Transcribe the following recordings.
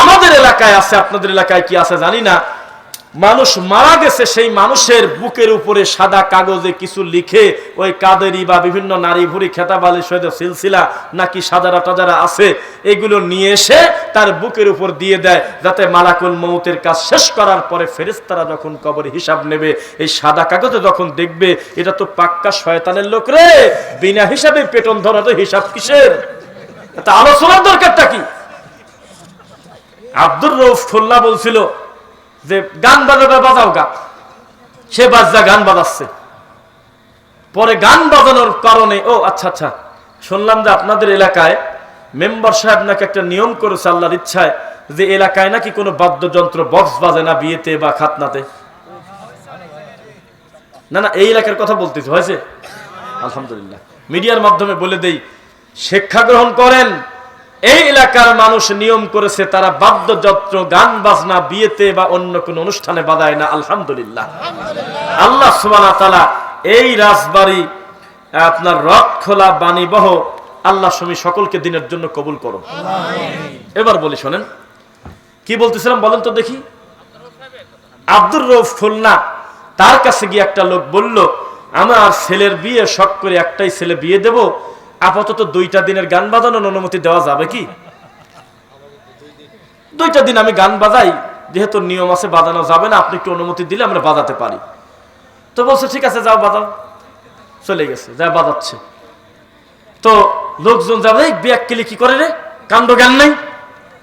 আমাদের এলাকায় আছে, আপনাদের এলাকায় কি আছে জানি না। মানুষ মারা গেছে, সেই মানুষের বুকের উপরে সাদা কাগজে কিছু লিখে ওই কাদেরি বা বিভিন্ন নারী ভুরি খেতাবালি সৈয়দ সিলসিলা নাকি সাদারা টাজারা আছে, এগুলো নিয়ে এসে তার বুকের উপর দিয়ে দেয়, যাতে মালাকুল মৌতের কাজ শেষ করার পরে ফেরেস্তারা যখন কবরে হিসাব নেবে, এই সাদা কাগজে যখন দেখবে, এটা তো পাক্কা শয়তানের লোক রে। বিনা হিসাবে পেটন ধরা তো হিসাব কিসের? তা আলোচনার দরকারটা কি? আব্দুর রৌফ খুল্লা বলছিল যে, গান বাজাবে বাজাও গা। সে বাজা গান বাজাচ্ছে। পরে গান বাজানোর কারণে, ও আচ্ছা আচ্ছা শুনলাম যে আপনাদের এলাকায় মেম্বার সাহেব নাকি একটা নিয়ম করেছে আল্লাহর ইচ্ছায় যে এলাকায় নাকি কোনো বাদ্যযন্ত্র, বক্স বাজে না বিয়েতে বা খাতনাতে। না না, এই এলাকার কথা বলতেছি, হয়েছে? আলহামদুলিল্লাহ। মিডিয়ার মাধ্যমে বলে দেই, শিক্ষা গ্রহণ করেন এই এলাকার মানুষ নিয়ম করেছে তারা বাদ্যযন্ত্র গান বাজনা বিয়েতে বা অন্য কোন অনুষ্ঠানে বাজায় না আলহামদুলিল্লাহ। আল্লাহ সুবানা তালা এই রাজবাড়ি আপনার রথ খোলা বাণীবহ আল্লাহ সমী সকলকে দিনের জন্য কবুল করো এবার বলি শোনেন কি বলতেছিলাম বলেন তো দেখি? আব্দুর রৌফ খুলনা তার কাছে গিয়ে একটা লোক বলল আমার ছেলের বিয়ে শখ করে একটাই ছেলে বিয়ে দেব আপাতত দুইটা দিনের গান বাজানোর অনুমতি দেওয়া যাবে কি? দুইটা দিন আমি গান বাজাই, যেহেতু নিয়ম আছে, বাজানো যাবে না, আপনি একটু অনুমতি দিলে আমরা বাজাতে পারি। তো বলছে, ঠিক আছে, যাও বাজাও। চলে গেছে, যা বাজাচ্ছে। তো লোকজন যাবে, এই কি করে রে? কাণ্ড জ্ঞান নাই?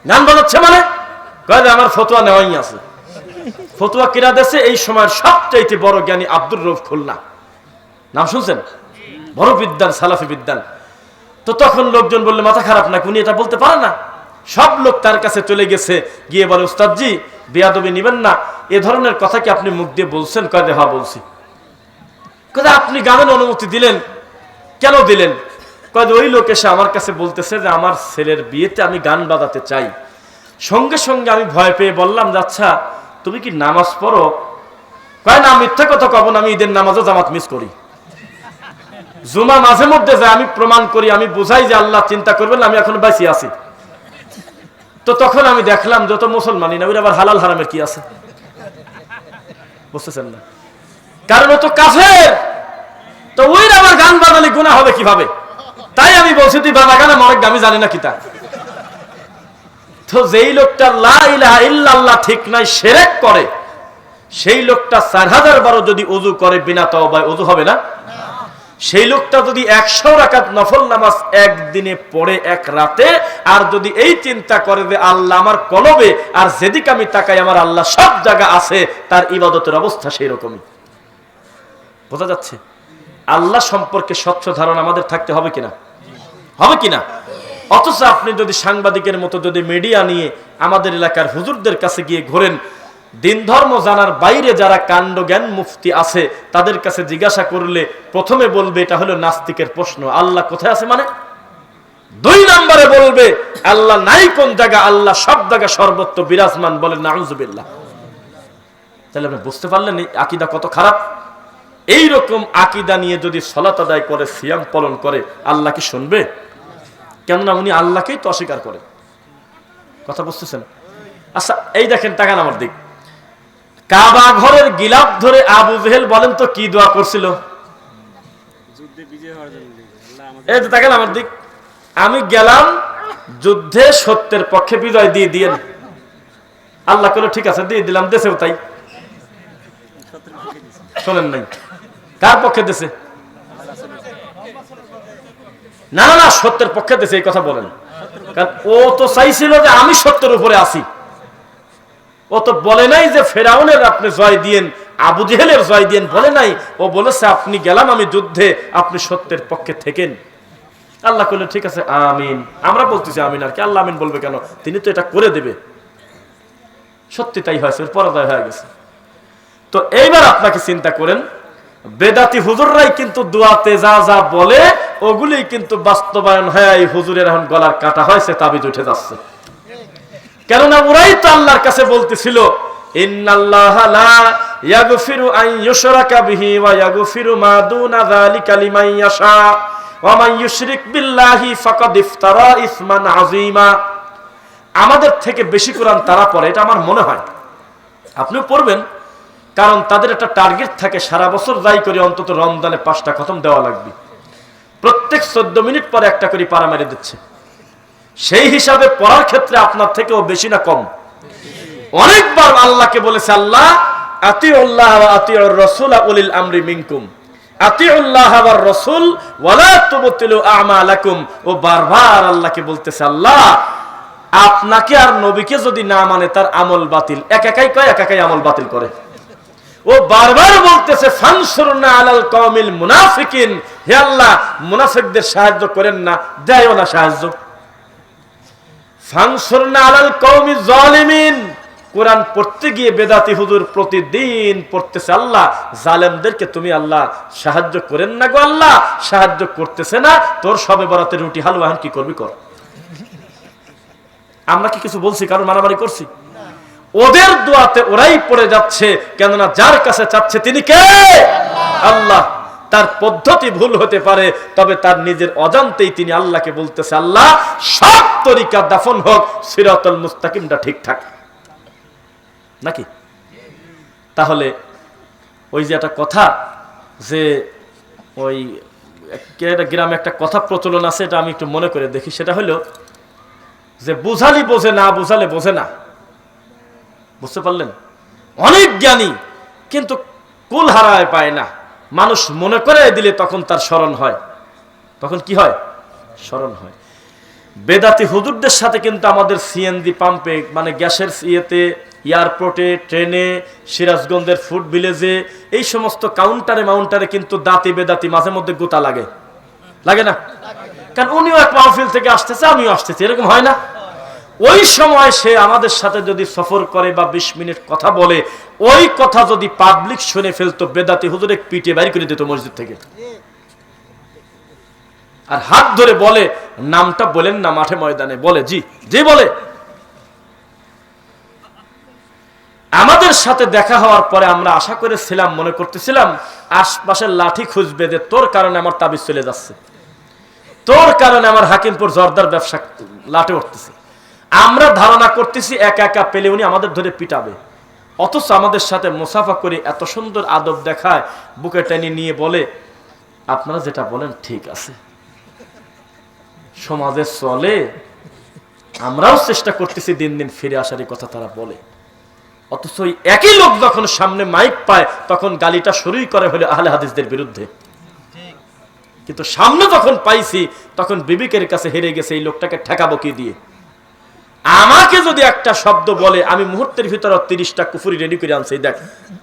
গান বাজাচ্ছে মানে? কয়ে আমার ফতোয়া নেওয়াই আছে। ফতুয়া কিরা দেশে এই সময়ের সবচাইতে বড় জ্ঞানী আব্দুর রৌফ খুলনা। নাম শুনছেন? বড় বিদ্যান সালাফি বিদ্যান তো তখন লোকজন বললে, মাথা খারাপ না উনি এটা বলতে পারে না? সব লোক তার কাছে চলে গেছে। গিয়ে বলে উস্তাদজি বেয়াদবি নিবেন না। এ ধরনের কথা কি আপনি মুখ দিয়ে বলছেন? কয়ে হা বলছি। কয়ে আপনি গানের অনুমতি দিলেন। কেন দিলেন? কয়ে, ওই লোক এসে আমার কাছে বলতেছে যে, আমার ছেলের বিয়েতে আমি গান বাজাতে চাই। সঙ্গে সঙ্গে আমি ভয় পেয়ে বললাম যে আচ্ছা তুমি কি নামাজ পড়ো? কয়, না, মিথ্যা কথা কব না, আমি ঈদের নামাজও জামাত মিস করি। জুমা মাঝে মধ্যে যায়, আমি প্রমাণ করি, আমি বুঝাই যে আল্লাহ চিন্তা করবেন আমি এখন বাঁচিয়ে আছি। তো তখন আমি দেখলাম যত মুসলমানই না ওই আবার হালাল হারামের কি আছে? বুঝতেছেন না? কারণ তো কাফের! তো ওই আবার গান বাজালে গুণা হবে কীভাবে? তাই আমি বলছি, তুই বাবা গান আমার আমি জানি না কি তা। তো যেই লোকটা ইল্লাল্লাহ ঠিক নাই, সেরেক করে, সেই লোকটা চার হাজার বারো যদি অজু করে বিনা তওবায়, অজু হবে না? সেই লোকটা যদি একশো রাকাত নফল নামাজ একদিনে পড়ে এক রাতে, আর যদি এই চিন্তা করে যে আল্লাহ আমার কলবে, আর যেদিকে আমি তাকাই আমার আল্লাহ সব জায়গা আছে, তার ইবাদতের অবস্থা সেই রকমই বোঝা যাচ্ছে? আল্লাহ সম্পর্কে স্বচ্ছ ধারণা আমাদের থাকতে হবে কিনা? হবে কিনা? অথচ আপনি যদি সাংবাদিকের মতো যদি মিডিয়া নিয়ে আমাদের এলাকার হুজুরদের কাছে গিয়ে ঘোরেন দিন ধর্ম জানার বাইরে যারা কাণ্ড জ্ঞান মুফতি আছে, তাদের কাছে জিজ্ঞাসা করলে প্রথমে বলবে, এটা হলো নাস্তিকের প্রশ্ন। আল্লাহ কোথায় আছে মানে? দুই নম্বরে বলবে, আল্লাহ নাই কোন জায়গা, আল্লাহ সব জায়গা সর্বত্র বিরাজমান বলেন নাউজুবিল্লাহ। তাহলে আপনি বুঝতে পারলেন এই আকিদা কত খারাপ? এই রকম আকিদা নিয়ে যদি সলাত আদায় করে, সিয়াম পালন করে, আল্লাহ কি শুনবে? কেননা উনি আল্লাহকেই তো অস্বীকার করে। কথা বুঝতেছেন? আচ্ছা এই দেখেন তাকান আমার দিক। কাবা ঘরের গিলাপ ধরে আবু জেহেল বলেন তো কি দোয়া করছিল? এই তো তাকান আমার দিক। আমি গেলাম যুদ্ধে সত্যের পক্ষে বিজয় দিয়ে দিয়েন আল্লাহ করল ঠিক আছে দিয়ে দিলাম দেশেও তাই। শোনেন নাই। কার পক্ষে দেশে না না না সত্যের পক্ষে দেশে এই কথা বলেন। কারণ ও তো চাইছিল যে আমি সত্যের উপরে আসি। ও তো বলে নাই যে ফেরাউনের আপনি জয় দিয়েন, আবু জেহেলের জয় দিয়েন, বলে নাই। ও বলেছে, আপনি গেলাম আমি যুদ্ধে, আপনি সত্যের পক্ষে থেকেন। আল্লাহ করলে ঠিক আছে, আমিন। আমরা বলতেছি, আমিন আর কি। আল্লাহ আমিন বলবে কেন? তিনি তো এটা করে দেবে। সত্যি তাই হয়েছে পরাজয় হয়ে গেছে। তো এইবার আপনাকে চিন্তা করেন, বেদাতি হুজুররাই কিন্তু দোয়াতে যা যা বলে ওগুলি কিন্তু বাস্তবায়ন হয়ে হুজুরের এখন গলার কাটা হয়েছে, তাবিজ উঠে যাচ্ছে। কেননা ওরাই তো আল্লাহর কাছে বলতেছিল আমাদের থেকে বেশি কোরআন তারা পড়ে, এটা আমার মনে হয়। আপনিও পড়বেন, কারণ তাদের একটা টার্গেট থাকে, সারা বছর যাই করে, অন্তত রমজানে পাঁচটা খতম দেওয়া লাগবে। প্রত্যেক চোদ্দ মিনিট পরে একটা করে পাড়া মেরে দিচ্ছে। সেই হিসাবে পড়ার ক্ষেত্রে আপনার থেকেও বেশি না কম। অনেকবার আল্লাহকে বলেছে, আল্লাহ রাসূল আমরি মিনকুম। রাসূল, ওয়ালা তুবতিলু আমালাকুম। ও বারবার আল্লাহকে বলতেছে, আল্লাহ, আপনাকে আর নবীকে যদি না মানে তার আমল বাতিল, এক একাই কয়, এক একাই আমল বাতিল করে? ও বারবার বলতেছে, ফানসুরনা আলাল কওমিল মুনাফিকিন। হে আল্লাহ, মুনাফিকদের সাহায্য করেন না, দেয়ও না সাহায্য। জালিমিন কোরআন পড়তে গিয়ে বেদাতি হুজুর প্রতিদিন পড়তেছে, আল্লাহ, জালেমদেরকে তুমি আল্লাহ সাহায্য করেন না গো আল্লাহ, সাহায্য করতেছে না, তোর সবে বরাতে রুটি হালুয়া কি করবি কর। আমরা কি কিছু বলছি কারণ মারামারি করছি? ওদের দোয়াতে ওরাই পড়ে যাচ্ছে, কেননা যার কাছে চাচ্ছে তিনি কে? আল্লাহ। তার পদ্ধতি ভুল হতে পারে, তবে তার নিজের অজান্তেই তিনি আল্লাহকে বলতেছে, আল্লাহ, সব তরিকা দাফন হোক, সিরাতুল মুস্তাকিমটা ঠিকঠাক নাকি? তাহলে ওই যে একটা কথা যে ওই গ্রামে একটা কথা প্রচলন আছে, এটা আমি একটু মনে করে দেখি, সেটা হলো যে বুঝালি বোঝে না, বুঝালে বোঝে না। বুঝতে পারলেন? অনেক জ্ঞানী, কিন্তু কুল হারায় পায় না। মানুষ মনে করে দিলে তখন তার স্মরণ হয়। তখন কি হয়? স্মরণ হয়। বেদাতি হুজুরদের সাথে কিন্তু আমাদের সিএনজি পাম্পে মানে গ্যাসের ইয়েতে, এয়ারপোর্টে, ট্রেনে, সিরাজগঞ্জের ফুড ভিলেজে এই সমস্ত কাউন্টারে মাউন্টারে কিন্তু দাঁতি বেদাতি মাঝে মধ্যে গোতা লাগে। লাগে না? কারণ উনিও এক মাহফিল থেকে আসতেছে, আমিও আসতেছি, এরকম হয় না? ওই সময় সে আমাদের সাথে যদি সফর করে বা বিশ মিনিট কথা বলে, ওই কথা যদি পাবলিক শুনে ফেলতো, বেদাতি হুজুরে পিটে বাইর করে দিত মসজিদ থেকে। আর হাত ধরে বলে, নামটা বলেন না মাঠে ময়দানে, বলে, জি জি বলে। আমাদের সাথে দেখা হওয়ার পরে আমরা আশা করেছিলাম, মনে করতেছিলাম, আশপাশের লাঠি খুঁজবে যে তোর কারণে আমার তাবিজ চলে যাচ্ছে। তোর কারণে আমার হাকিমপুর জর্দার ব্যবসা লাটে উঠতেছে। আমরা ধারণা করতেছি একা একা পেলে উনি আমাদের ধরে পিটাবে। অথচ আমাদের সাথে মুসাফা করে এত সুন্দর আদব দেখায়, বুকে টেনে নিয়ে বলে, আপনারা যেটা বলেন ঠিক আছে। সমাজে চলে, আমরাও চেষ্টা করতেছি দিন দিন ফিরে আসারই কথা তারা বলে। অথচ ওই একই লোক যখন সামনে মাইক পায়, তখন গালিটা শুরুই করে হলে আহলে হাদিসদের বিরুদ্ধে। কিন্তু সামনে যখন পাইছি, তখন বিবেকের কাছে হেরে গেছে এই লোকটাকে ঠেকাবো কি দিয়ে? আমাকে যদি একটা শব্দ বলে, আমি মুহূর্তের ভিতরে তিরিশটা কুফুরি রেডি করে আনছি, দেখ,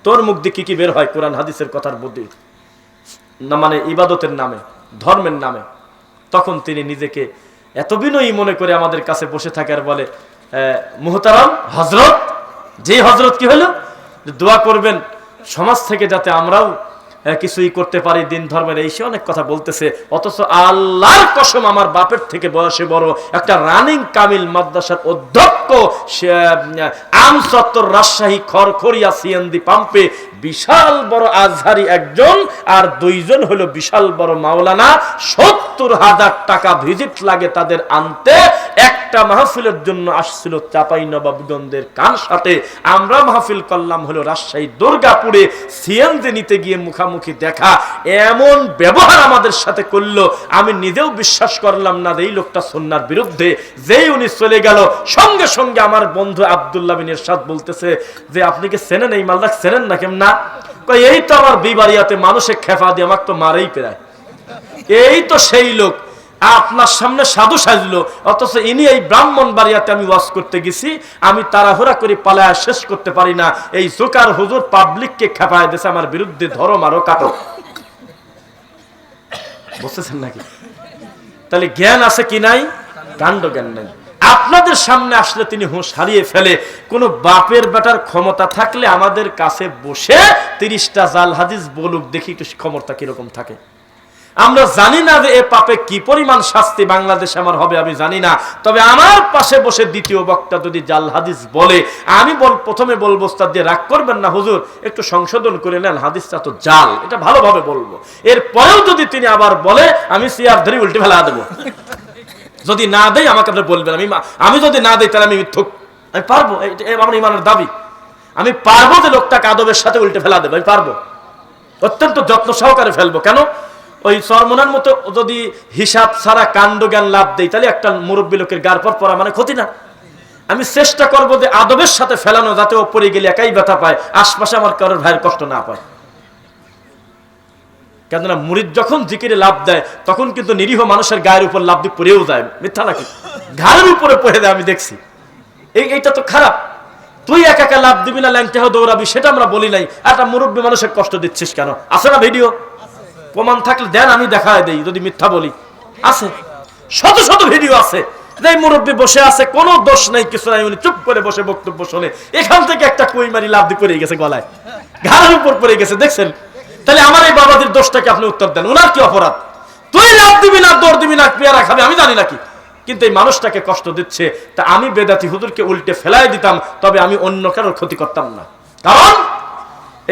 তোর মুখ দিয়ে কি কি বের হয় কোরআন, হাদিসের কথার মধ্যে? না মানে ইবাদতের নামে, ধর্মের নামে। তখন তিনি নিজেকে এত বিনয়ী মনে করে আমাদের কাছে বসে থাকে আর বলে মুহতারাম হজরত যে হজরত কি হলো? দোয়া করবেন সমাজ থেকে যাতে আমরাও কিছুই করতে পারি দিন ধর্মের এই সে অনেক কথা বলতেছে। অথচ আল্লাহর কসম আমার বাপের থেকে বয়সে বড় একটা রানিং কামিল মাদ্রাসার অধ্যক্ষ সে, আহ, আম চত্বর রাজশাহী খড়খড়িয়া সিএনদি পাম্পে বিশাল বড় আজহারি একজন আর দুইজন হলো বিশাল বড় মাওলানা সত্তর হাজার টাকা ভিজিট লাগে তাদের আনতে। একটা মাহফিলের জন্য আসছিল চাপাই নবাবগঞ্জের কান সাথে? আমরা মাহফিল করলাম হলো রাজশাহী, দুর্গাপুরে। সিএনজি নিতে গিয়ে মুখামুখি দেখা। এমন ব্যবহার আমাদের সাথে করল। আমি নিজেও বিশ্বাস করলাম না এই লোকটা সন্ন্যার বিরুদ্ধে। যেই উনি চলে গেল, সঙ্গে সঙ্গে আমার বন্ধু আবদুল্লাহ বিন এরশাদ বলতেছে যে, আপনি কি চেনেন এই মালদা চেনেন না কেমন? না এই তো আমার বিবারিয়াতে মানুষে খেফা দিয়ে আমাকে তো মারেই প্রায়। এই তো সেই লোক। আপনার সামনে সাধু সাজলো, অথচ ইনি এই ব্রাহ্মণ বাড়িয়াতে আমি ওয়াজ করতে গেছি, আমি তাড়াহুড়া করে পালায় শেষ করতে পারি না। এই জোকার হুজুর পাবলিককে খেপায় দিয়েছে, আমার বিরুদ্ধে ধরো মারো কাটো। বুঝতেছেন নাকি? তাহলে জ্ঞান আছে কি নাই? কাণ্ড জ্ঞান নাই। আপনাদের সামনে আসলে তিনি হুঁশ হারিয়ে ফেলে। কোন বাপের বেটার ক্ষমতা থাকলে আমাদের কাছে বসে তিরিশটা জাল হাদিস বলুক, দেখি একটু ক্ষমতা কীরকম থাকে। আমরা জানি না যে এ পাপে কি পরিমাণ শাস্তি বাংলাদেশে আমার হবে, আমি জানি না। তবে আমার পাশে বসে দ্বিতীয় বক্তা যদি জাল হাদিস বলে, আমি বল, প্রথমে বলব, ওস্তাদ, দিয়ে রাগ করবেন না, হুজুর, একটু সংশোধন করে নেন, হাদিসটা তো জাল। এটা ভালোভাবে বলব। এরপরেও যদি তিনি আবার বলে, আমি সিয়ার ধরে উল্টে ফেলা দেবো। যদি না দেই আমাকে আপনি বলবেন, আমি আমি যদি না দেই, তাহলে আমি মিথ্যুক। আমি পারব আমার ইমানের দাবি। আমি পারব যে লোকটাকে আদবের সাথে উল্টে ফেলা দেবো, আমি পারব। অত্যন্ত যত্ন সহকারে ফেলব। কেন? ওই সরমনার মতো যদি হিসাব ছাড়া কাণ্ড জ্ঞান লাভ দেই, তাহলে একটা মুরব্বী লোকের গার পর পড়া মানে ক্ষতি না। আমি চেষ্টা করব যে আদবের সাথে ফেলানো যাতে ও পড়ে গেলে একাই ব্যথা পায়, আশপাশে আমার কারোর ভাইয়ের কষ্ট না পায়। কেননা মুরিদ যখন জিকিরে লাভ দেয়, তখন কিন্তু নিরীহ মানুষের গায়ের উপর লাভ দিয়ে পড়েও যায়। মিথ্যা নাকি? ঘাড়ের উপরে পড়ে দেয়, আমি দেখছি। এই, এইটা তো খারাপ। তুই একা একা লাভ দিবি না, ল্যাংটা দৌড়াবি, সেটা আমরা বলি নাই। একটা মুরব্বী মানুষের কষ্ট দিচ্ছিস কেন? আছে না ভিডিও? প্রমাণ থাকলে দেন, আমি দেখায় দেই, যদি মিথ্যা বলি। আছে। শত শত ভিডিও আছে। যে মুরব্বী বসে আছে, কোনো দোষ কিছু নাই। উনি চুপ করে বসে বক্তব্য শোনে। এখান থেকে একটা কুই মারি লাভ পড়ে গেছে গলায়। ঘাড়ের উপর পড়ে গেছে, দেখছেন? তাহলে আমার এই বাবাদের দোষটাকে আপনি উত্তর দেন। ওনার কি অপরাধ? তুই লাভ দিবি না দিবি না, পেয়ারা খাবে, আমি জানি নাকি কিন্তু এই মানুষটাকে কষ্ট দিচ্ছে, তা আমি বেদাতি হুজুরকে উল্টে ফেলাই দিতাম, তবে আমি অন্য কারোর ক্ষতি করতাম না। কারণ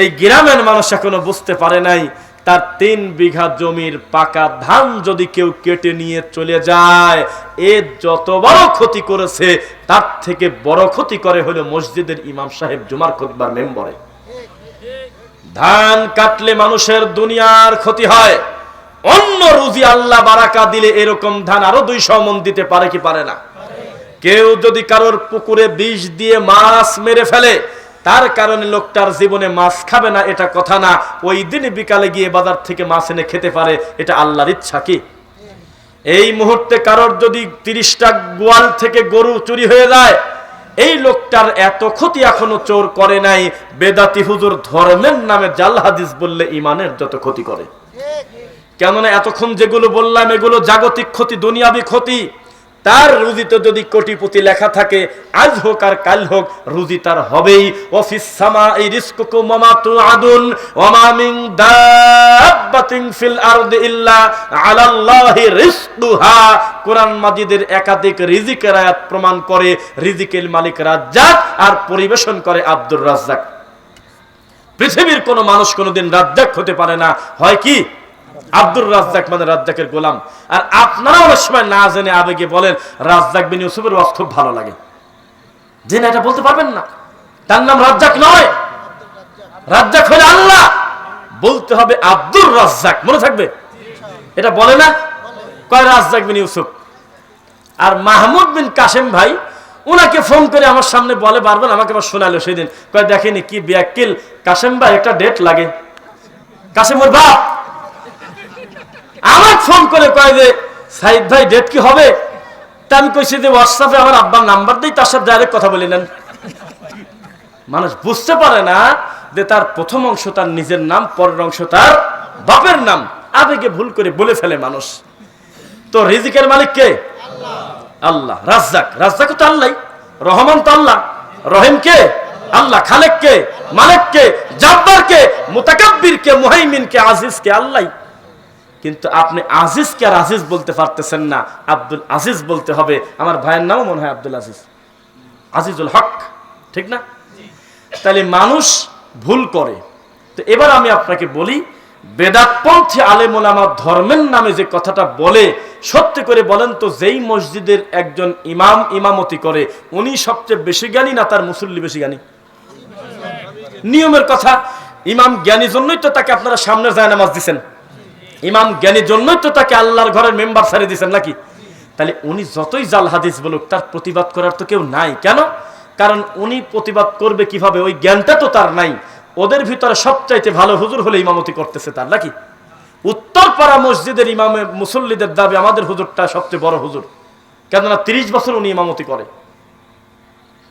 এই গ্রামের মানুষ এখনও বুঝতে পারে নাই তার তিন বিঘা জমির পাকা ধান যদি কেউ কেটে নিয়ে চলে যায়, এ যত বড় ক্ষতি করেছে, তার থেকে বড় ক্ষতি করে হলো মসজিদের ইমাম সাহেব জুমার খুতবার মেম্বরে। ধান কাটলে মানুষের দুনিয়ার ক্ষতি হয়। অন্য রুজি আল্লাহ বারাকা দিলে এরকম ধান আরও দুইশো মন দিতে পারে কি পারে না? কেউ যদি কারোর পুকুরে বিষ দিয়ে মাছ মেরে ফেলে তার কারণে লোকটার জীবনে মাছ খাবে না, এটা কথা না। ওই দিন বিকালে গিয়ে বাজার থেকে মাছ এনে খেতে পারে, এটা আল্লাহর ইচ্ছা কি? এই মুহূর্তে কারোর যদি তিরিশটা গোয়াল থেকে গরু চুরি হয়ে যায়, এই লোকটার এত ক্ষতি এখনও চোর করে নাই। বেদাতি হুজুর ধর্মের নামে জাল হাদিস বললে ইমানের যত ক্ষতি করে। কেননা এতক্ষণ যেগুলো বললাম, এগুলো জাগতিক ক্ষতি, দুনিয়াবি ক্ষতি। তার রুজিতে যদি কোটিপতি লেখা থাকে, আজ হোক আর কাল হোক, রুজি তার হবেই। এই আদুন ওমা দাব্বাতিন ফিল ইল্লা আলাল্লাহি কোরআন মাজিদের একাধিক রিজিকের আয়াত প্রমাণ করে, রিজিকের মালিক রাজ্জাক আর পরিবেশন করে আব্দুর রাজ্জাক। পৃথিবীর কোন মানুষ কোনোদিন রাজ্জাক হতে পারে না। হয় কি? আব্দুর রাজ্জাক মানে রাজ্জাকের গোলাম। আর আপনারা অনেক সময় না জেনে আবেগে বলেন, রাজ্জাক বিন ইউসুফের ওয়াজ খুব ভালো লাগে। যে না এটা বলতে পারবেন না। তার নাম রাজ্জাক নয়। রাজ্জাক হলে আল্লাহ। বলতে হবে আব্দুর রাজ্জাক। মনে থাকবে? এটা বলে না? কয় রাজ্জাক বিন ইউসুফ? আর মাহমুদ বিন কাসেম ভাই ওনাকে ফোন করে আমার সামনে বলে বারবার, আমাকে আবার শোনালো সেদিন। কয় দেখেনি কি বিয়াক্কিল কাসেম ভাই, একটা ডেট লাগে। কাসেম ওর বাপ। আমার ফোন করে কয় যে সাইদ ভাই ডেট কি হবে? তা আমি কইছি যে হোয়াটসঅ্যাপে আমার আব্বার নাম্বার দিই তার সাথে ডাইরেক্ট কথা বলে নেন। মানুষ বুঝতে পারে না যে তার প্রথম অংশ তার নিজের নাম পরের অংশ তার বাপের নাম। আবেগে ভুল করে বলে ফেলে মানুষ। তো রিজিকের মালিক কে? আল্লাহ। রাজ্জাক। রাজ্জাক তো আল্লাহ রহমান তো আল্লাহ। রহিম কে? আল্লাহ। খালেক কে? মালিক কে? জাব্বার কে? মুতাকাব্বির কে? মুহাইমিন কে? আজিজ কে? আল্লাহ কিন্তু আপনি আজিজ কে আর আজিজ বলতে পারতেছেন না। আব্দুল আজিজ বলতে হবে। আমার ভাইয়ের নামও মনে হয় আব্দুল আজিজ। আজিজুল হক, ঠিক না? তাহলে মানুষ ভুল করে। তো এবার আমি আপনাকে বলি, বেদাতপন্থী আলেমোলামা ধর্মের নামে যে কথাটা বলে, সত্যি করে বলেন তো, যেই মসজিদের একজন ইমাম ইমামতি করে, উনি সবচেয়ে বেশি জ্ঞানী না তার মুসল্লি বেশি জ্ঞানী? নিয়মের কথা। ইমাম জ্ঞানী জন্যই তো তাকে আপনারা সামনে যায় নামাজ দিচ্ছেন ইমাম জ্ঞানীর জন্যই তো তাকে আল্লাহর ঘরের মেম্বার ছাড়িয়ে দিচ্ছেন নাকি? তাহলে উনি যতই জাল হাদিস বলুক, তার প্রতিবাদ করার তো কেউ নাই। কেন? কারণ উনি প্রতিবাদ করবে কীভাবে? ওই জ্ঞানটা তো তার নাই। ওদের ভিতরে সবচাইতে ভালো হুজুর হলে ইমামতি করতেছে তার, নাকি? উত্তরপাড়া মসজিদের ইমামে মুসল্লিদের দাবি আমাদের হুজুরটা সবচেয়ে বড় হুজুর। কেননা তিরিশ বছর উনি ইমামতি করে।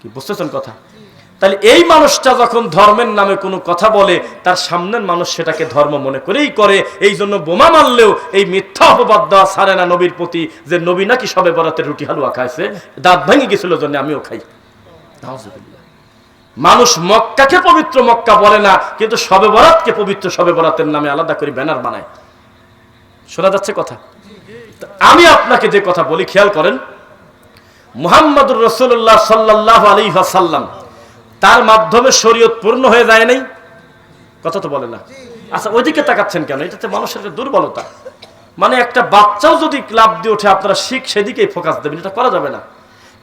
কি, বুঝতেছেন কথা? তাহলে এই মানুষটা যখন ধর্মের নামে কোনো কথা বলে, তার সামনের মানুষ সেটাকে ধর্ম মনে করেই করে। এই জন্য বোমা মারলেও এই মিথ্যা অপবাদ দেওয়া সারে না নবীর প্রতি, যে নবী নাকি সবে বরাতে রুটি হালুয়া খাইছে, দাঁত ভেঙে গেছিল জন্য আমিও খাই। মানুষ মক্কাকে পবিত্র মক্কা বলে না, কিন্তু সবে বরাতকে পবিত্র সবে বরাতের নামে আলাদা করে ব্যানার বানায়। শোনা যাচ্ছে কথা? আমি আপনাকে যে কথা বলি, খেয়াল করেন। মুহাম্মদুর রসুল্লাহ সাল্লাহ আলী সাল্লাম তার মাধ্যমে শরীয়ত পূর্ণ হয়ে যায় নাই? কথা তো বলে না। আচ্ছা ওইদিকে তাকাচ্ছেন কেন? এটা তো মানুষের দুর্বলতা। মানে একটা বাচ্চাও যদি ক্লাব দিয়ে ওঠে, আপনারা শিখ সেদিকেই ফোকাস দেবেন, এটা করা যাবে না।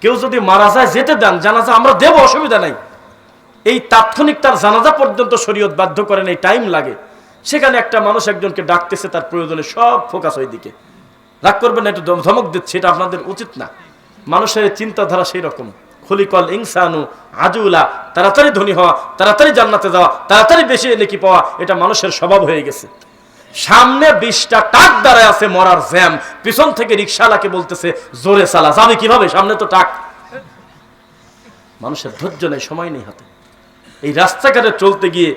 কেউ যদি মারা যায়, যেতে দেন, জানাজা আমরা দেবো, অসুবিধা নাই। এই তাৎক্ষণিক তার জানাজা পর্যন্ত শরীয়ত বাধ্য করেন, এই টাইম লাগে। সেখানে একটা মানুষ একজনকে ডাকতেছে, তার প্রয়োজনে সব ফোকাস ওই দিকে রাগ করবেন না, একটু ধমক দিচ্ছে, এটা আপনাদের উচিত না। মানুষের চিন্তাধারা সেই রকম। খলিকল ইনসানু আজুলা, তাড়াতাড়ি ধনী হওয়া, তাড়াতাড়ি জান্নাতে যাওয়া, তাড়াতাড়ি বেশি নেকি পাওয়া, এটা মানুষের স্বভাব হয়ে গেছে। সামনে বিশটা টাক দাঁড়ায় আছে মরার জ্যাম। পিছন থেকে রিক্সাওয়ালাকে বলতেছে, জোরে চালা, যাবে কীভাবে? সামনে তো টাক মানুষের ধৈর্য নেই, সময় নেই হাতে। এই রাস্তাঘাটে চলতে গিয়ে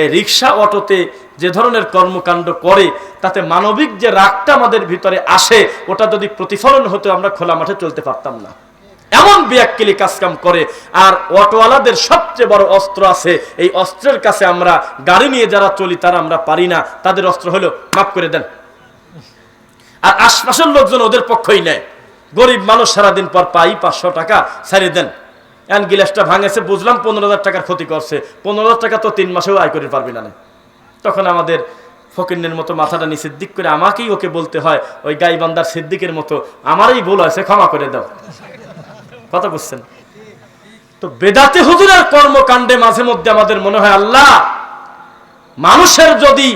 এই রিক্সা অটোতে যে ধরনের কর্মকাণ্ড করে, তাতে মানবিক যে রাগটা আমাদের ভিতরে আসে, ওটা যদি প্রতিফলন হতো, আমরা খোলা মাঠে চলতে পারতাম না। এমন বিয়াক্কেলি কাজকাম করে, আর অটোওয়ালাদের সবচেয়ে বড় অস্ত্র আছে, এই অস্ত্রের কাছে আমরা গাড়ি নিয়ে যারা চলি, তারা আমরা পারি না। তাদের অস্ত্র হলো, মাফ করে দেন। আর আশপাশের লোকজন ওদের পক্ষই নেয়। গরিব মানুষ সারাদিন পর পাই, পাঁচশো টাকা, ছাড়িয়ে দেন। এন গিলাসটা ভাঙেছে, বুঝলাম পনেরো হাজার টাকার ক্ষতি করছে। পনেরো হাজার টাকা তো তিন মাসেও আয় করে পারবি না তখন আমাদের ফকিরের মতো মাথাটা নিচের দিক করে আমাকেই ওকে বলতে হয়, ওই গাইবান্দার সিদ্দিকের মতো আমারই ভুল হয়েছে, ক্ষমা করে দাও। কথা বুঝছেন? তো বেদাতে হুজুরের কর্মকাণ্ডে মাঝে মধ্যে আমাদের মনে হয়, আল্লাহ, মানুষের যদি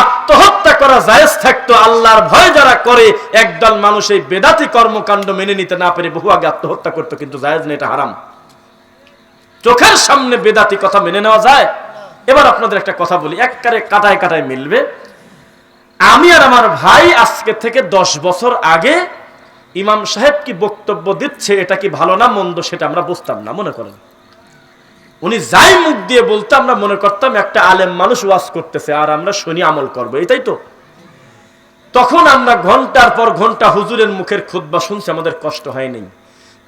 আত্মহত্যা করা জায়েজ থাকতো, আল্লাহর ভয় যারা করে, একদল মানুষ এই বেদাতি কর্মকাণ্ড মেনে নিতে না পেরে বহু আগে আত্মহত্যা করতো, কিন্তু জায়েজ নেই, এটা হারাম। চোখের সামনে বেদাতি কথা মেনে নেওয়া যায়? এবার আপনাদের একটা কথা বলি, এককারে কাটায় কাটায় মিলবে। আমি আর আমার ভাই আজকে থেকে দশ বছর আগে ইমাম সাহেব কি বক্তব্য দিচ্ছে, এটা কি ভালো না মন্দ সেটা আমরা বুঝতাম না, মনে করেন। উনি যাই মুখ দিয়ে বলতে আমরা মনে করতাম, একটা আলেম মানুষ ওয়াজ করতেছে, আর আমরা শুনি আমল করব, এটাই তো। তখন আমরা ঘণ্টার পর ঘণ্টা হুজুরের মুখের খুদ্া শুনছি, আমাদের কষ্ট হয় নাই।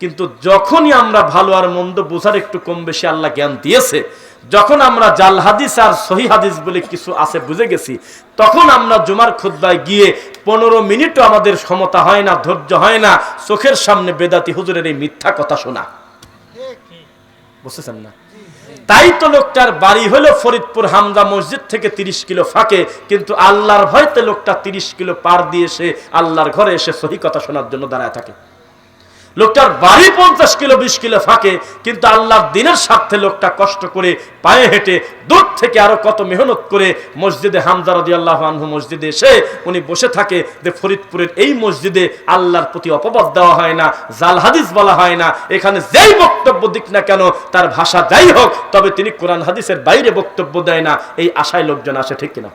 কিন্তু যখনই আমরা ভালো আর মন্দ বোঝার একটু কম বেশি আল্লাহ জ্ঞান দিয়েছে যখন আমরা জাল হাদিস আর সহি হাদিস বলে কিছু আছে, বুঝে গেছি, তখন আমরা জুমার খুদ্ায় গিয়ে পনেরো মিনিটও আমাদের ক্ষমতা হয় না, ধৈর্য হয় না, চোখের সামনে বেদাতি হুজুরের এই মিথ্যা কথা শোনা। বুঝতেছেন না? তাই তো লোকটার বাড়ি হলো ফরিদপুর হামদা মসজিদ থেকে তিরিশ কিলো ফাঁকে, কিন্তু আল্লাহর ভয়তে লোকটা তিরিশ কিলো পার দিয়ে সে আল্লাহর ঘরে এসে সহি কথা শোনার জন্য দাঁড়ায় থাকে। লোকটার বাড়ি পঞ্চাশ কিলো, বিশ কিলো ফাঁকে, কিন্তু আল্লাহর দিনের স্বার্থে লোকটা কষ্ট করে পায়ে হেঁটে দূর থেকে আরও কত মেহনত করে মসজিদে হামদা রদি আল্লাহ আনহু মসজিদে এসে উনি বসে থাকে যে ফরিদপুরের এই মসজিদে আল্লাহর প্রতি অপবাদ দেওয়া হয় না, জাল হাদিস বলা হয় না, এখানে যেই বক্তব্য দিক না কেন, তার ভাষা যাই হোক, তবে তিনি কোরআন হাদিসের বাইরে বক্তব্য দেয় না, এই আশায় লোকজন আসে, ঠিক কিনা?